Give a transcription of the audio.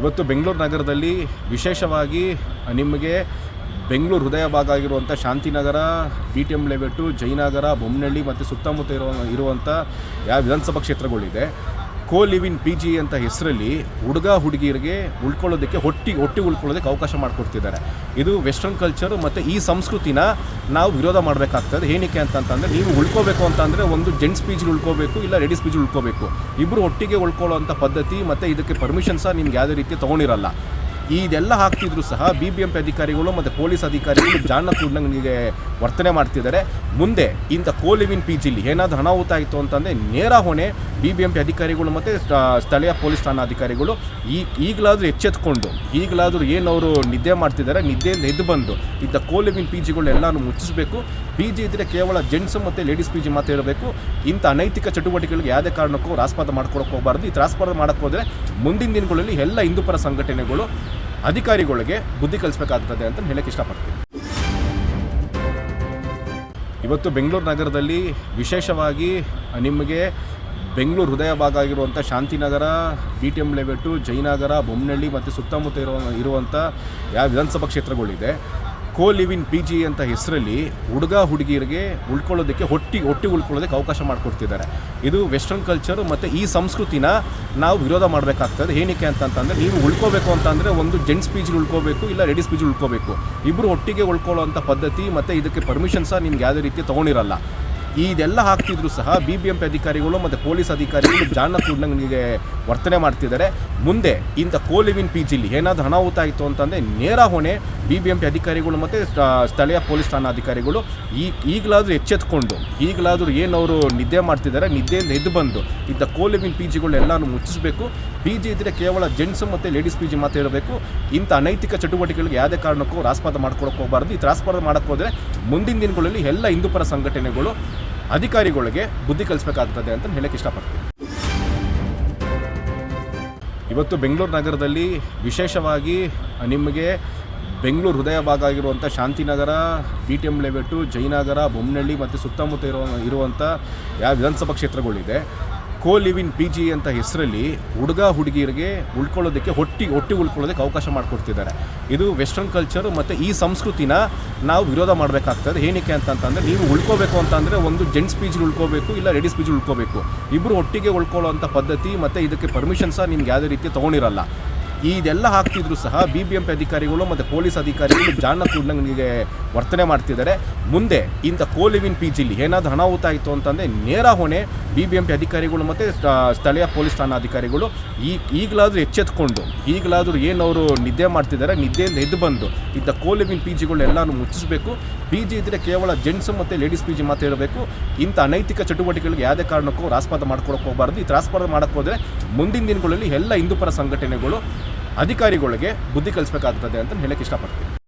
ಇವತ್ತು ಬೆಂಗಳೂರು ನಗರದಲ್ಲಿ ವಿಶೇಷವಾಗಿ ನಿಮಗೆ ಬೆಂಗಳೂರು ಹೃದಯ ಭಾಗ ಆಗಿರುವಂಥ Shantinagar B T M layout Jayanagar, Bommanahalli ಮತ್ತು ಸುತ್ತಮುತ್ತ ಇರೋ ಇರುವಂಥ ಯಾವ ವಿಧಾನಸಭಾ ಕ್ಷೇತ್ರಗಳಿದೆ. Co live in P G ಅಂತ ಹೆಸರಲ್ಲಿ ಹುಡುಗ ಹುಡುಗಿಯರಿಗೆ ಉಳ್ಕೊಳ್ಳೋದಕ್ಕೆ ಹೊಟ್ಟಿ ಹೊಟ್ಟಿ ಉಳ್ಕೊಳ್ಳೋದಕ್ಕೆ ಅವಕಾಶ ಮಾಡಿಕೊಡ್ತಿದ್ದಾರೆ. ಇದು ವೆಸ್ಟರ್ನ್ ಕಲ್ಚರು ಮತ್ತು ಈ ಸಂಸ್ಕೃತಿನ ನಾವು ವಿರೋಧ ಮಾಡಬೇಕಾಗ್ತದೆ. ಏನಕ್ಕೆ ಅಂತಂತಂದರೆ ನೀವು ಉಳ್ಕೋಬೇಕು ಅಂತಂದರೆ ಒಂದು ಜೆಂಟ್ಸ್ ಪಿ ಜಿಲಿ ಉಳ್ಕೋಬೇಕು, ಇಲ್ಲ ಲೇಡೀಸ್ ಪಿ ಉಳ್ಕೋಬೇಕು. ಇಬ್ಬರು ಒಟ್ಟಿಗೆ ಉಳ್ಕೊಳ್ಳೋವಂಥ ಪದ್ಧತಿ ಮತ್ತು ಇದಕ್ಕೆ ಪರ್ಮಿಷನ್ ಸಹ ನಿಮ್ಗೆ ಯಾವುದೇ ರೀತಿ ತೊಗೊಂಡಿರಲ್ಲ. ಇದೆಲ್ಲ ಹಾಕ್ತಿದ್ರು ಸಹ ಬಿ ಬಿ ಎಂ ಪಿ ಅಧಿಕಾರಿಗಳು ಮತ್ತು ಪೊಲೀಸ್ ಅಧಿಕಾರಿಗಳು ಜಾಣ ಕೂಡಂಗೆ ವರ್ತನೆ ಮಾಡ್ತಿದ್ದಾರೆ. ಮುಂದೆ ಇಂಥ ಕೋಲಿವಿನ್ ಪಿ ಜಿಲಿ ಏನಾದರೂ ಅನಾಹುತ ಆಯಿತು ಅಂತಂದರೆ ನೇರ ಹೊಣೆ ಬಿ ಬಿ ಎಂ ಪಿ ಅಧಿಕಾರಿಗಳು ಮತ್ತು ಸ್ಥಳೀಯ ಪೊಲೀಸ್ ಠಾಣಾ ಅಧಿಕಾರಿಗಳು ಈ ಈಗಲಾದರೂ ಎಚ್ಚೆತ್ಕೊಂಡು, ಈಗಲಾದರೂ ಏನು ಅವರು ನಿದ್ದೆ ಮಾಡ್ತಿದ್ದಾರೆ ನಿದ್ದೆಯಿಂದ ಎದ್ದು ಬಂದು ಇಂಥ ಕೋಲಿವಿನ್ ಪಿ ಜಿಗಳೆಲ್ಲನೂ ಮುಚ್ಚಿಸಬೇಕು. ಪಿ ಜಿ ಇದ್ದರೆ ಕೇವಲ ಜೆಂಟ್ಸು ಮತ್ತು ಲೇಡೀಸ್ ಪಿ ಜಿ ಮಾತ್ರ ಇರಬೇಕು. ಇಂಥ ಅನೈತಿಕ ಚಟುವಟಿಕೆಗಳಿಗೆ ಯಾವುದೇ ಕಾರಣಕ್ಕೂ ರಾಸ್ಪಾದ ಮಾಡ್ಕೊಳಕ್ಕೆ ಹೋಗಬಾರ್ದು. ಈ ರಾಸ್ಪಾದ ಮಾಡೋಕ್ಕೆ ಹೋದರೆ ಮುಂದಿನ ದಿನಗಳಲ್ಲಿ ಎಲ್ಲ ಹಿಂದೂಪರ ಸಂಘಟನೆಗಳು ಅಧಿಕಾರಿಗಳಿಗೆ ಬುದ್ಧಿ ಕಲಿಸಬೇಕಾಗ್ತದೆ ಅಂತ ಹೇಳಕ್ಕೆ ಇಷ್ಟಪಡ್ತೀನಿ. ಇವತ್ತು ಬೆಂಗಳೂರು ನಗರದಲ್ಲಿ ವಿಶೇಷವಾಗಿ ನಿಮಗೆ ಬೆಂಗಳೂರು ಹೃದಯ ಭಾಗ ಆಗಿರುವಂಥ Shantinagar B T M ಲೆವೆಟ್ಟು Jayanagar Bommanahalli ಮತ್ತು ಸುತ್ತಮುತ್ತ ಇರೋ ಇರುವಂಥ ಯಾವ ವಿಧಾನಸಭಾ ಕ್ಷೇತ್ರಗಳಿದೆ. ಕೋ ಲಿವಿನ್ ಪಿ ಜಿ ಅಂತ ಹೆಸರಲ್ಲಿ ಹುಡುಗ ಹುಡುಗಿಯರಿಗೆ ಉಳ್ಕೊಳ್ಳೋದಕ್ಕೆ ಹೊಟ್ಟಿ ಹೊಟ್ಟಿ ಉಳ್ಕೊಳ್ಳೋದಕ್ಕೆ ಅವಕಾಶ ಮಾಡಿಕೊಡ್ತಿದ್ದಾರೆ. ಇದು ವೆಸ್ಟರ್ನ್ ಕಲ್ಚರು ಮತ್ತು ಈ ಸಂಸ್ಕೃತಿನ ನಾವು ವಿರೋಧ ಮಾಡಬೇಕಾಗ್ತದೆ. ಏನಕ್ಕೆ ಅಂತಂತಂದರೆ ನೀವು ಉಳ್ಕೋಬೇಕು ಅಂತಂದರೆ ಒಂದು ಜೆಂಟ್ಸ್ ಪಿ ಜಿಲಿ ಉಳ್ಕೋಬೇಕು, ಇಲ್ಲ ಲೇಡೀಸ್ ಪಿ ಜಿಲಿ ಉಳ್ಕೋಬೇಕು. ಇಬ್ಬರು ಒಟ್ಟಿಗೆ ಉಳ್ಕೊಳ್ಳೋವಂಥ ಪದ್ಧತಿ ಮತ್ತು ಇದಕ್ಕೆ ಪರ್ಮಿಷನ್ ಸಹ ನಿಮ್ಗೆ ಯಾವುದೇ ರೀತಿ ತೊಗೊಂಡಿರಲ್ಲ. ಇದೆಲ್ಲ ಹಾಕ್ತಿದ್ರು ಸಹ ಬಿ ಬಿ ಎಂ ಪಿ ಅಧಿಕಾರಿಗಳು ಮತ್ತು ಪೊಲೀಸ್ ಅಧಿಕಾರಿಗಳು ಜಾಣ ಕೂಡಂಗೆ ವರ್ತನೆ ಮಾಡ್ತಿದ್ದಾರೆ. ಮುಂದೆ ಇಂಥ ಕೋಲಿವಿನ್ ಪಿ ಜಿಲಿ ಏನಾದರೂ ಅನಾಹುತ ಆಯಿತು ಅಂತಂದರೆ ನೇರ ಹೊಣೆ ಬಿ ಬಿ ಎಂ ಅಧಿಕಾರಿಗಳು ಮತ್ತು ಸ್ಥಳೀಯ ಪೊಲೀಸ್ ಠಾಣಾ ಅಧಿಕಾರಿಗಳು ಈ, ಈಗಲಾದರೂ ಎಚ್ಚೆತ್ಕೊಂಡು, ಈಗಲಾದರೂ ಏನು ಅವರು ನಿದ್ದೆ ಮಾಡ್ತಿದ್ದಾರೆ, ನಿದ್ದೆಯಿಂದ ಎದ್ದು ಬಂದು, ಇಂಥ ಕೋಲಿವಿನ್ ಪಿ ಜಿಗಳು ಎಲ್ಲಾನು ಮುಚ್ಚಿಸಬೇಕು. ಪಿ ಜಿ ಇದ್ದರೆ ಕೇವಲ ಜೆಂಟ್ಸು ಮತ್ತು ಲೇಡೀಸ್ ಪಿ ಜಿ ಮಾತ್ರ ಇರಬೇಕು. ಇಂಥ ಅನೈತಿಕ ಚಟುವಟಿಕೆಗಳಿಗೆ ಯಾವುದೇ ಕಾರಣಕ್ಕೂ ರಾಸ್ಪಾದ ಮಾಡ್ಕೊಳಕ್ಕೆ ಹೋಗಬಾರ್ದು. ಈ ರಾಸ್ಪಾದ ಮಾಡೋಕ್ಕೆ ಹೋದರೆ ಮುಂದಿನ ದಿನಗಳಲ್ಲಿ ಎಲ್ಲ ಹಿಂದೂಪರ ಸಂಘಟನೆಗಳು ಅಧಿಕಾರಿಗಳಿಗೆ ಬುದ್ಧಿ ಕಲಿಸಬೇಕಾಗ್ತದೆ ಅಂತ ಹೇಳಕ್ಕೆ ಇಷ್ಟಪಡ್ತೀನಿ. ಇವತ್ತು ಬೆಂಗಳೂರು ನಗರದಲ್ಲಿ ವಿಶೇಷವಾಗಿ ನಿಮಗೆ ಬೆಂಗಳೂರು ಹೃದಯ ಭಾಗ ಆಗಿರುವಂಥ Shantinagar B T M layout Jayanagar Bommanahalli ಮತ್ತು ಸುತ್ತಮುತ್ತ ಇರೋ, ಇರುವಂಥ ಯಾವ ವಿಧಾನಸಭಾ ಕ್ಷೇತ್ರಗಳಿದೆ. Co live in P G ಅಂತ ಹೆಸರಲ್ಲಿ ಹುಡುಗ ಹುಡುಗಿಯರಿಗೆ ಉಳ್ಕೊಳ್ಳೋದಕ್ಕೆ ಹೊಟ್ಟಿ ಹೊಟ್ಟಿ ಉಳ್ಕೊಳ್ಳೋದಕ್ಕೆ ಅವಕಾಶ ಮಾಡಿಕೊಡ್ತಿದ್ದಾರೆ. ಇದು ವೆಸ್ಟರ್ನ್ ಕಲ್ಚರು ಮತ್ತು ಈ ಸಂಸ್ಕೃತಿನ ನಾವು ವಿರೋಧ ಮಾಡಬೇಕಾಗ್ತದೆ. ಏನಕ್ಕೆ ಅಂತಂತಂದರೆ ನೀವು ಉಳ್ಕೋಬೇಕು ಅಂತಂದರೆ ಒಂದು ಜೆಂಟ್ಸ್ ಪಿ ಜಿಲಿ ಉಳ್ಕೋಬೇಕು, ಇಲ್ಲ ಲೇಡೀಸ್ ಪಿ ಜಿಲಿ ಉಳ್ಕೋಬೇಕು. ಇಬ್ಬರು ಒಟ್ಟಿಗೆ ಉಳ್ಕೊಳ್ಳೋ ಪದ್ಧತಿ ಮತ್ತು ಇದಕ್ಕೆ ಪರ್ಮಿಷನ್ ಸಹ ನಿಮ್ಗೆ ಯಾವುದೇ ರೀತಿ ತೊಗೊಂಡಿರಲ್ಲ. ಇದೆಲ್ಲ ಹಾಕ್ತಿದ್ರು ಸಹ ಬಿ ಬಿ ಎಂ ಪಿ ಅಧಿಕಾರಿಗಳು ಮತ್ತು ಪೊಲೀಸ್ ಅಧಿಕಾರಿಗಳು ಜಾಣ ಕೂಡಂಗೆ ವರ್ತನೆ ಮಾಡ್ತಿದ್ದಾರೆ. ಮುಂದೆ ಇಂಥ ಕೋಲಿವಿನ್ ಪಿ ಜಿಲಿ ಏನಾದರೂ ಅನಾಹುತ ಆಯಿತು ಅಂತಂದರೆ ನೇರ ಹೊಣೆ ಬಿ ಬಿ ಎಂ ಪಿ ಅಧಿಕಾರಿಗಳು ಮತ್ತು ಸ್ಥಳೀಯ ಪೊಲೀಸ್ ಠಾಣಾ ಅಧಿಕಾರಿಗಳು ಈ, ಈಗಲಾದರೂ ಎಚ್ಚೆತ್ಕೊಂಡು, ಈಗಲಾದರೂ ಅವರು ನಿದ್ದೆ ಮಾಡ್ತಿದ್ದಾರೆ, ನಿದ್ದೆಯಿಂದ ಎದ್ದು ಬಂದು ಇಂಥ ಕೋಲಿವಿನ್ ಪಿ ಜಿಗಳು ಎಲ್ಲನೂ ಮುಚ್ಚಿಸಬೇಕು. ಪಿ ಜಿ ಇದ್ದರೆ ಕೇವಲ ಜೆಂಟ್ಸ್ ಮತ್ತು ಲೇಡೀಸ್ ಪಿ ಜಿ ಮಾತ್ರ ಇರಬೇಕು. ಇಂಥ ಅನೈತಿಕ ಚಟುವಟಿಕೆಗಳಿಗೆ ಯಾವುದೇ ಕಾರಣಕ್ಕೂ ರಾಸ್ಪಾದ ಮಾಡ್ಕೊಳಕ್ಕೆ ಹೋಗಬಾರ್ದು. ಈ ರಾಸ್ಪಾದ ಮಾಡೋಕ್ಕೆ ಹೋದರೆ ಮುಂದಿನ ದಿನಗಳಲ್ಲಿ ಎಲ್ಲ ಹಿಂದೂಪರ ಸಂಘಟನೆಗಳು ಅಧಿಕಾರಿಗಳಿಗೆ ಬುದ್ಧಿ ಕಲಿಸ್ಬೇಕಾಗ್ತದೆ ಅಂತ ಹೇಳಕ್ಕೆ ಇಷ್ಟಪಡ್ತೀನಿ.